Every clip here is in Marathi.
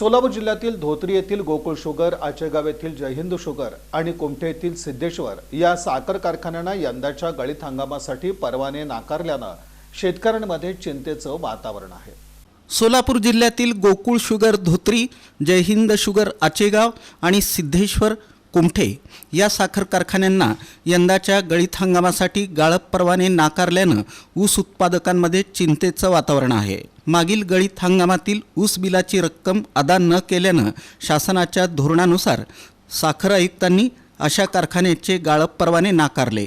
सोलापूर जिल्ह्यातील धोत्री येथील गोकुळ शुगर आचेगाव येथील जयहिंद शुगर आणि कुमठे येथील सिद्धेश्वर या साखर कारखान्यांना यंदाच्या गळीत हंगामासाठी परवाने नाकारल्यानं शेतकऱ्यांमध्ये चिंतेचं वातावरण आहे. सोलापूर जिल्ह्यातील गोकुळ शुगर धोत्री जयहिंद शुगर आचेगाव आणि सिद्धेश्वर कुमठे या साखर कारखान्यांना यंदाच्या गळीत हंगामासाठी गाळप परवाने नाकारल्यानं ऊस उत्पादकांमध्ये चिंतेचं वातावरण आहे. मागील गळीत हंगामातील ऊस बिलाची रक्कम अदा न केल्यानं शासनाच्या धोरणानुसार साखर आयुक्तांनी अशा कारखान्याचे गाळप परवाने नाकारले.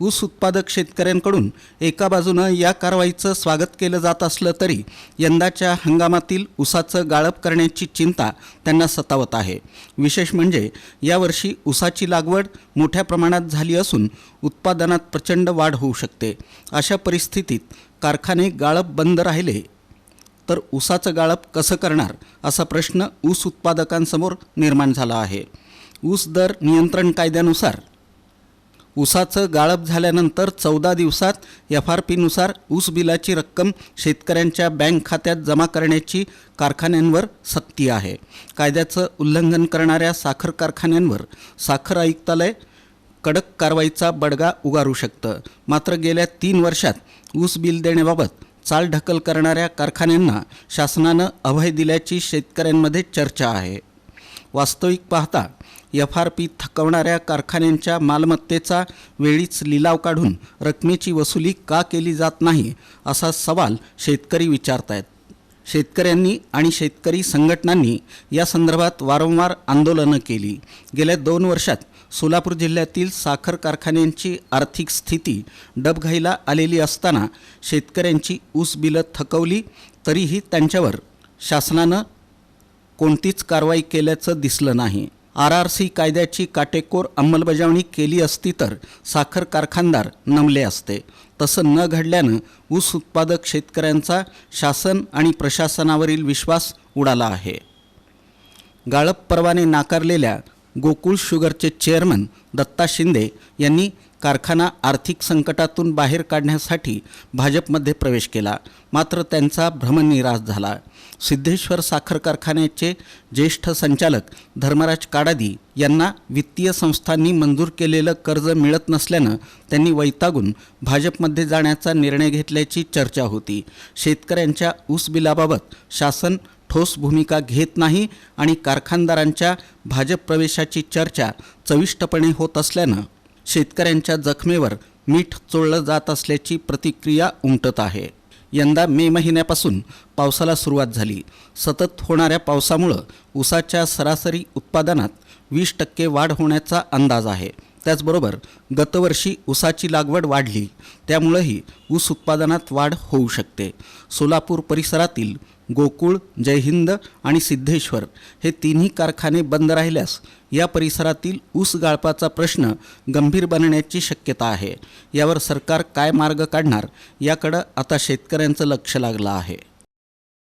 ऊस उत्पादक शेतकऱ्यांकडून एका बाजूनं या कारवाईचं स्वागत केलं जात असलं तरी यंदाच्या हंगामातील ऊसाचं गाळप करण्याची चिंता त्यांना सतावत आहे. विशेष म्हणजे यावर्षी ऊसाची लागवड मोठ्या प्रमाणात झाली असून उत्पादनात प्रचंड वाढ होऊ शकते. अशा परिस्थितीत कारखाने गाळप बंद राहिले तर ऊसाचं गाळप कसं करणार असा प्रश्न ऊस उत्पादकांसमोर निर्माण झाला आहे. ऊस दर नियंत्रण कायद्यानुसार. ऊसाचं गाळप झाल्यानंतर चौदा दिवसात एफ आर पीनुसार ऊस बिलाची रक्कम शेतकऱ्यांच्या बँक खात्यात जमा करण्याची कारखान्यांवर सक्ती आहे. कायद्याचं उल्लंघन करणाऱ्या साखर कारखान्यांवर साखर आयुक्तालय कडक कारवाईचा बडगा उगारू शकतं. मात्र गेल्या तीन वर्षात ऊस बिल देण्याबाबत चालढकल करणाऱ्या कारखान्यांना शासनानं अभय दिल्याची शेतकऱ्यांमध्ये चर्चा आहे. वास्तविक पाहता एफ आर पी थकवणाऱ्या कारखान्यांच्या मालमत्तेचा वेळीच लिलाव काढून रकमेची वसुली का केली जात नाही असा सवाल शेतकरी विचारतायत. शेतकऱ्यांनी आणि शेतकरी संघटनांनी या संदर्भात वारंवार आंदोलनं केली. गेल्या दोन वर्षात सोलापूर जिल्ह्यातील साखर कारखान्यांची आर्थिक स्थिती डबघाईला आलेली असताना शेतकऱ्यांची ऊस बिलं थकवली तरीही त्यांच्यावर शासनानं कोणतीच कारवाई केल्याचं दिसलं नाही. आर आर सी कायद्याची काटेकोर अंमलबजावणी केली असती तर साखर कारखानदार नमले असते. तसं न घडल्यानं ऊस उत्पादक शेतकऱ्यांचा शासन आणि प्रशासनावरील विश्वास उडाला आहे. गाळप परवाने नाकारलेल्या गोकुळ शुगरचे चेअरमन दत्ता शिंदे यांनी कारखाना आर्थिक संकटातून बाहेर काढण्यासाठी भाजपमध्ये प्रवेश केला. मात्र त्यांचा भ्रमनिराश झाला. सिद्धेश्वर साखर कारखान्याचे ज्येष्ठ संचालक धर्मराज काडादी यांना वित्तीय संस्थांनी मंजूर केलेलं कर्ज मिळत नसल्यानं त्यांनी वैतागून भाजपमध्ये जाण्याचा निर्णय घेतल्याची चर्चा होती. शेतकऱ्यांच्या ऊस बिलाबाबत शासन ठोस भूमिका घेत नाही आणि कारखानदारांच्या भाजप प्रवेशाची चर्चा चविष्टपणे होत असल्यानं शेतकऱ्यांच्या जखमेवर मीठ चोळलं जात असल्याची प्रतिक्रिया उमटत आहे. यंदा मे महिन्यापासून पावसाला सुरुवात झाली. सतत होणाऱ्या पावसामुळं ऊसाच्या सरासरी उत्पादनात वीस टक्के वाढ होण्याचा अंदाज आहे. त्याचबरोबर गतवर्षी ऊसाची लागवड वाढली. त्यामुळंही ऊस उत्पादनात वाढ होऊ शकते. सोलापूर परिसरातील गोकुळ जयहिंद आणि सिद्धेश्वर हे तिन्ही कारखाने बंद राहिल्यास या परिसरातील ऊस गाळपाचा प्रश्न गंभीर बनण्याची शक्यता आहे. यावर सरकार काय मार्ग काढणार याकडं आता शेतकऱ्यांचं लक्ष लागलं आहे.